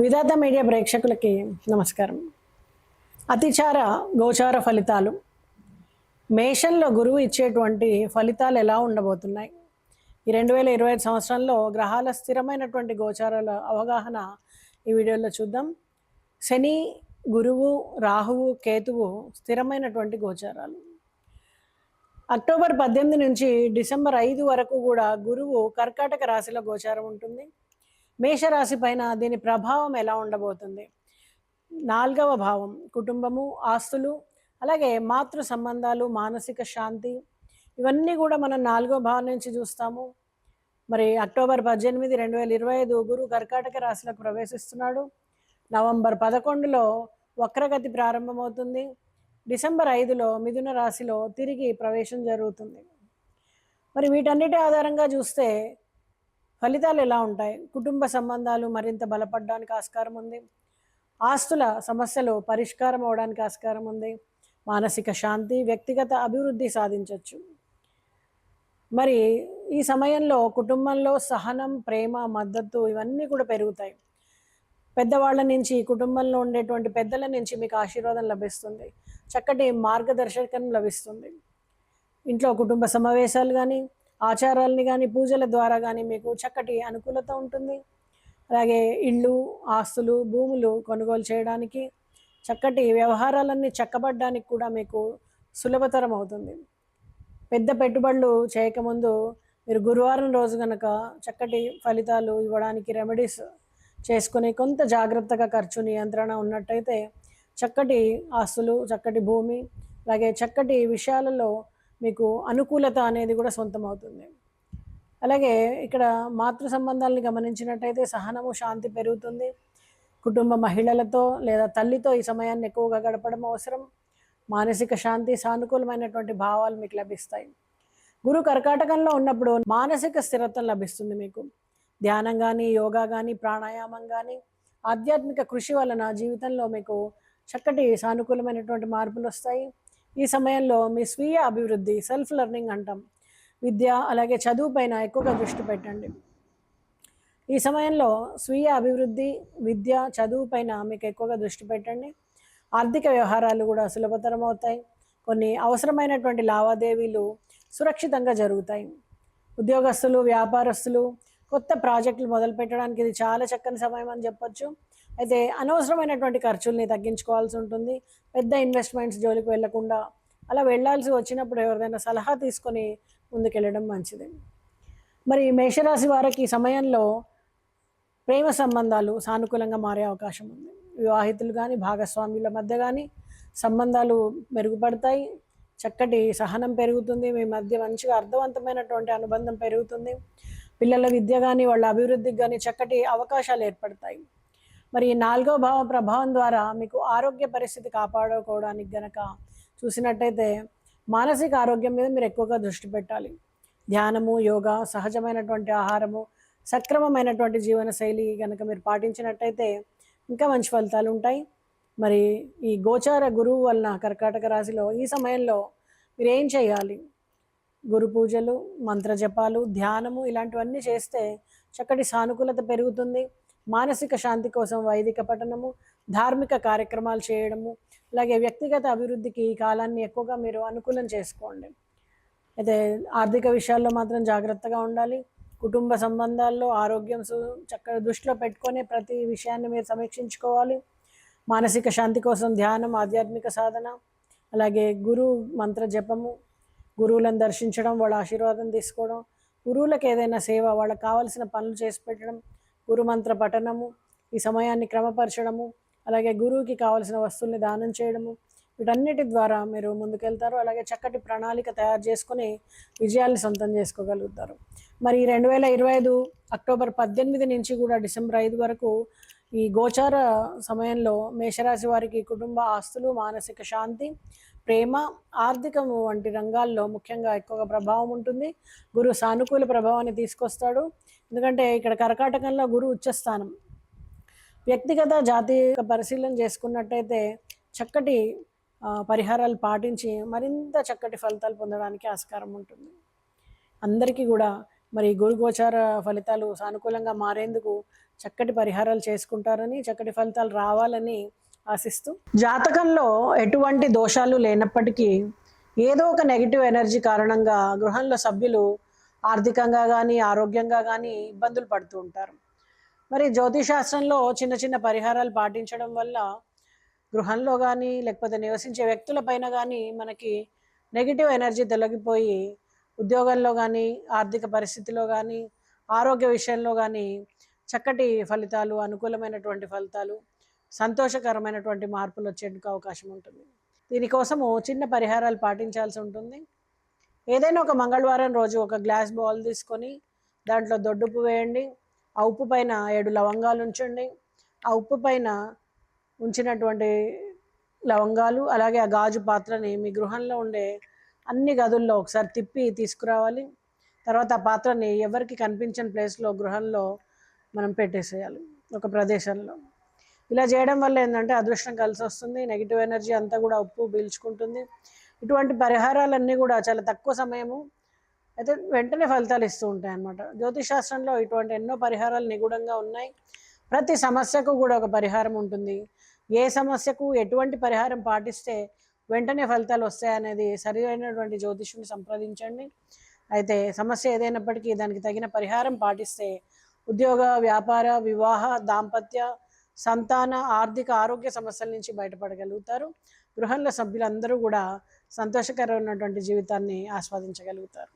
విధాత media ప్రేక్షకులకి నమస్కారం. అతిచార గోచార ఫలితాలు. మేషంలో గురువు ఇచ్చేటువంటి ఫలితాలు ఎలా ఉండబోతున్నాయి? ఈ రెండు వేల ఇరవై ఐదు సంవత్సరంలో గ్రహాల స్థిరమైనటువంటి గోచారాల అవగాహన ఈ వీడియోలో చూద్దాం. శని గురువు రాహువు కేతువు స్థిరమైనటువంటి గోచారాలు. అక్టోబర్ పద్దెనిమిది నుంచి డిసెంబర్ ఐదు వరకు కూడా గురువు కర్కాటక రాశిలో గోచారం ఉంటుంది. మేషరాశి పైన దీని ప్రభావం ఎలా ఉండబోతుంది? నాలుగవ భావం కుటుంబము ఆస్తులు అలాగే మాతృ సంబంధాలు మానసిక శాంతి ఇవన్నీ కూడా మనం నాలుగో భావం నుంచి చూస్తాము. మరి అక్టోబర్ పద్దెనిమిది రెండు వేల ఇరవై ఐదు గురు కర్కాటక రాశిలోకి ప్రవేశిస్తున్నాడు. నవంబర్ పదకొండులో వక్రగతి ప్రారంభమవుతుంది. డిసెంబర్ ఐదులో మిథున రాశిలో తిరిగి ప్రవేశం జరుగుతుంది. మరి వీటన్నిటి ఆధారంగా చూస్తే ఫలితాలు ఎలా ఉంటాయి? కుటుంబ సంబంధాలు మరింత బలపడడానికి ఆస్కారం ఉంది. ఆస్తుల సమస్యలు పరిష్కారం అవడానికి ఆస్కారం ఉంది. మానసిక శాంతి వ్యక్తిగత అభివృద్ధి సాధించవచ్చు మరి ఈ సమయంలో కుటుంబంలో సహనం ప్రేమ మద్దతు ఇవన్నీ కూడా పెరుగుతాయి. పెద్దవాళ్ళ నుంచి కుటుంబంలో ఉండేటువంటి పెద్దల నుంచి మీకు ఆశీర్వాదం లభిస్తుంది. చక్కటి మార్గదర్శకం లభిస్తుంది. ఇంట్లో కుటుంబ సమావేశాలు కానీ ఆచారాలని కానీ పూజల ద్వారా కానీ మీకు చక్కటి అనుకూలత ఉంటుంది. అలాగే ఇళ్ళు ఆస్తులు భూములు కొనుగోలు చేయడానికి చక్కటి వ్యవహారాలన్నీ చక్కబడ్డానికి కూడా మీకు సులభతరం అవుతుంది. పెద్ద పెట్టుబడులు చేయకముందు మీరు గురువారం రోజు కనుక చక్కటి ఫలితాలు ఇవ్వడానికి రెమెడీస్ చేసుకుని కొంత జాగ్రత్తగా ఖర్చు నియంత్రణ ఉన్నట్టయితే చక్కటి ఆస్తులు చక్కటి భూమి అలాగే చక్కటి విషయాలలో మీకు అనుకూలత అనేది కూడా సొంతం అవుతుంది అలాగే ఇక్కడ మాతృ సంబంధాలను గమనించినట్టయితే సహనము శాంతి పెరుగుతుంది. కుటుంబ మహిళలతో లేదా తల్లితో ఈ సమయాన్ని ఎక్కువగా గడపడం అవసరం. మానసిక శాంతి సానుకూలమైనటువంటి భావాలు మీకు లభిస్తాయి. గురు కర్కాటకంలో ఉన్నప్పుడు మానసిక స్థిరత్వం లభిస్తుంది మీకు. ధ్యానం కానీ యోగా కానీ ప్రాణాయామం కానీ ఆధ్యాత్మిక కృషి వలన జీవితంలో మీకు చక్కటి సానుకూలమైనటువంటి మార్పులు వస్తాయి ఈ సమయంలో మీ స్వీయ అభివృద్ధి సెల్ఫ్ లెర్నింగ్ అంటాం. విద్య అలాగే చదువు పైన ఎక్కువగా దృష్టి పెట్టండి. ఈ సమయంలో స్వీయ అభివృద్ధి విద్య చదువు పైన మీకు ఎక్కువగా దృష్టి పెట్టండి. ఆర్థిక వ్యవహారాలు కూడా సులభతరం అవుతాయి కొన్ని అవసరమైనటువంటి లావాదేవీలు సురక్షితంగా జరుగుతాయి. ఉద్యోగస్తులు వ్యాపారస్తులు కొత్త ప్రాజెక్టులు మొదలు పెట్టడానికి ఇది చాలా చక్కని సమయం అని చెప్పొచ్చు. అయితే అనవసరమైనటువంటి ఖర్చుల్ని తగ్గించుకోవాల్సి ఉంటుంది. పెద్ద ఇన్వెస్ట్మెంట్స్ జోలికి వెళ్ళకుండా అలా వెళ్ళాల్సి వచ్చినప్పుడు ఎవరిదైనా సలహా తీసుకొని ముందుకెళ్ళడం మంచిది. మరి మేషరాశి వారికి ఈ సమయంలో ప్రేమ సంబంధాలు సానుకూలంగా మారే అవకాశం ఉంది. వివాహితులు కానీ భాగస్వాముల మధ్య కానీ సంబంధాలు మెరుగుపడతాయి. చక్కటి సహనం పెరుగుతుంది. మీ మధ్య మంచిగా అర్థవంతమైనటువంటి అనుబంధం పెరుగుతుంది. పిల్లల విద్య కానీ వాళ్ళ అభివృద్ధికి కానీ చక్కటి అవకాశాలు ఏర్పడతాయి. మరి ఈ నాలుగో భావ ప్రభావం ద్వారా మీకు ఆరోగ్య పరిస్థితి కాపాడుకోవడానికి గనక చూసినట్టయితే మానసిక ఆరోగ్యం మీద మీరు ఎక్కువగా దృష్టి పెట్టాలి. ధ్యానము యోగా సహజమైనటువంటి ఆహారము సక్రమమైనటువంటి జీవనశైలి కనుక మీరు పాటించినట్టయితే ఇంకా మంచి ఫలితాలు ఉంటాయి. మరి ఈ గోచార గురువు వలన కర్కాటక రాశిలో ఈ సమయంలో మీరు ఏం చేయాలి? గురు పూజలు మంత్ర జపాలు ధ్యానము ఇలాంటివన్నీ చేస్తే చక్కటి సానుకూలత పెరుగుతుంది. మానసిక శాంతి కోసం వైదిక పఠనము ధార్మిక కార్యక్రమాలు చేయడము అలాగే వ్యక్తిగత అభివృద్ధికి ఈ కాలాన్ని ఎక్కువగా మీరు అనుకూలం చేసుకోండి. అయితే ఆర్థిక విషయాల్లో మాత్రం జాగ్రత్తగా ఉండాలి. కుటుంబ సంబంధాల్లో ఆరోగ్యం సు- చక్కగా దృష్టిలో పెట్టుకొని ప్రతి విషయాన్ని మీరు సమీక్షించుకోవాలి. మానసిక శాంతి కోసం ధ్యానం ఆధ్యాత్మిక సాధన అలాగే గురు మంత్ర జపము గురువులను దర్శించడం వాళ్ళ ఆశీర్వాదం తీసుకోవడం గురువులకు ఏదైనా సేవ వాళ్ళకి కావాల్సిన పనులు చేసి పెట్టడం గురుమంత్ర పఠనము ఈ సమయాన్ని క్రమపరచడము అలాగే గురువుకి కావాల్సిన వస్తువుల్ని దానం చేయడము వీటన్నిటి ద్వారా మీరు ముందుకెళ్తారు. అలాగే చక్కటి ప్రణాళిక తయారు చేసుకొని విజయాల్ని సొంతం చేసుకోగలుగుతారు. మరి రెండు వేల ఇరవై ఐదు అక్టోబర్ పద్దెనిమిది నుంచి కూడా డిసెంబర్ ఐదు వరకు ఈ గోచార సమయంలో మేషరాశి వారికి కుటుంబ ఆస్తులు మానసిక శాంతి ప్రేమ ఆర్థికము వంటి రంగాల్లో ముఖ్యంగా ఎక్కువగా ప్రభావం ఉంటుంది. గురు సానుకూల ప్రభావాన్ని తీసుకొస్తాడు. ఎందుకంటే ఇక్కడ కర్కాటకంలో గురు ఉచ్చస్థానం. వ్యక్తిగత జాతీయ పరిశీలన చేసుకున్నట్టయితే చక్కటి పరిహారాలు పాటించి మరింత చక్కటి ఫలితాలు పొందడానికి ఆస్కారం ఉంటుంది. అందరికీ కూడా మరి గురుగోచార ఫలితాలు సానుకూలంగా మారేందుకు చక్కటి పరిహారాలు చేసుకుంటారని చక్కటి ఫలితాలు రావాలని ఆశిస్తూ. జాతకంలో ఎటువంటి దోషాలు లేనప్పటికీ ఏదో ఒక నెగిటివ్ ఎనర్జీ కారణంగా గృహంలో సభ్యులు ఆర్థికంగా కానీ ఆరోగ్యంగా కానీ ఇబ్బందులు పడుతూ ఉంటారు. మరి జ్యోతిశాస్త్రంలో చిన్న చిన్న పరిహారాలు పాటించడం వల్ల గృహంలో కానీ లేకపోతే నివసించే వ్యక్తుల పైన కానీ మనకి నెగిటివ్ ఎనర్జీ తొలగిపోయి ఉద్యోగంలో కానీ ఆర్థిక పరిస్థితిలో కానీ ఆరోగ్య విషయంలో కానీ చక్కటి ఫలితాలు అనుకూలమైనటువంటి ఫలితాలు సంతోషకరమైనటువంటి మార్పులు వచ్చేందుకు అవకాశం ఉంటుంది దీనికోసము చిన్న పరిహారాలు పాటించాల్సి ఉంటుంది. ఏదైనా ఒక మంగళవారం రోజు ఒక గ్లాస్ బౌల్ తీసుకొని దాంట్లో దొడ్డుపు వేయండి. ఆ ఉప్పు పైన ఏడు లవంగాలు ఉంచండి. ఆ ఉప్పు పైన ఉంచినటువంటి లవంగాలు అలాగే ఆ గాజు పాత్రని మీ గృహంలో ఉండే అన్ని గదుల్లో ఒకసారి తిప్పి తీసుకురావాలి. తర్వాత ఆ పాత్రని ఎవరికి కనిపించని ప్లేస్లో గృహంలో మనం పెట్టేసేయాలి. ఒక ప్రదేశంలో. ఇలా చేయడం వల్ల ఏంటంటే అదృష్టం కలిసి వస్తుంది నెగిటివ్ ఎనర్జీ అంతా కూడా ఉప్పు పీల్చుకుంటుంది. ఇటువంటి పరిహారాలన్నీ కూడా చాలా తక్కువ సమయము అయితే వెంటనే ఫలితాలు ఇస్తూ ఉంటాయి అన్నమాట జ్యోతిష్ శాస్త్రంలో ఇటువంటి ఎన్నో పరిహారాలు నిగూఢంగా ఉన్నాయి. ప్రతి సమస్యకు కూడా ఒక పరిహారం ఉంటుంది. ఏ సమస్యకు ఎటువంటి పరిహారం పాటిస్తే వెంటనే ఫలితాలు వస్తాయనేది సరైనటువంటి జ్యోతిష్యుని సంప్రదించండి. అయితే సమస్య ఏదైనప్పటికీ దానికి తగిన పరిహారం పాటిస్తే ఉద్యోగ వ్యాపార వివాహ దాంపత్య సంతాన ఆర్థిక ఆరోగ్య సమస్యల నుంచి బయటపడగలుగుతారు. గృహంలో సభ్యులందరూ కూడా సంతోషకరమైనటువంటి జీవితాన్ని ఆస్వాదించగలుగుతారు.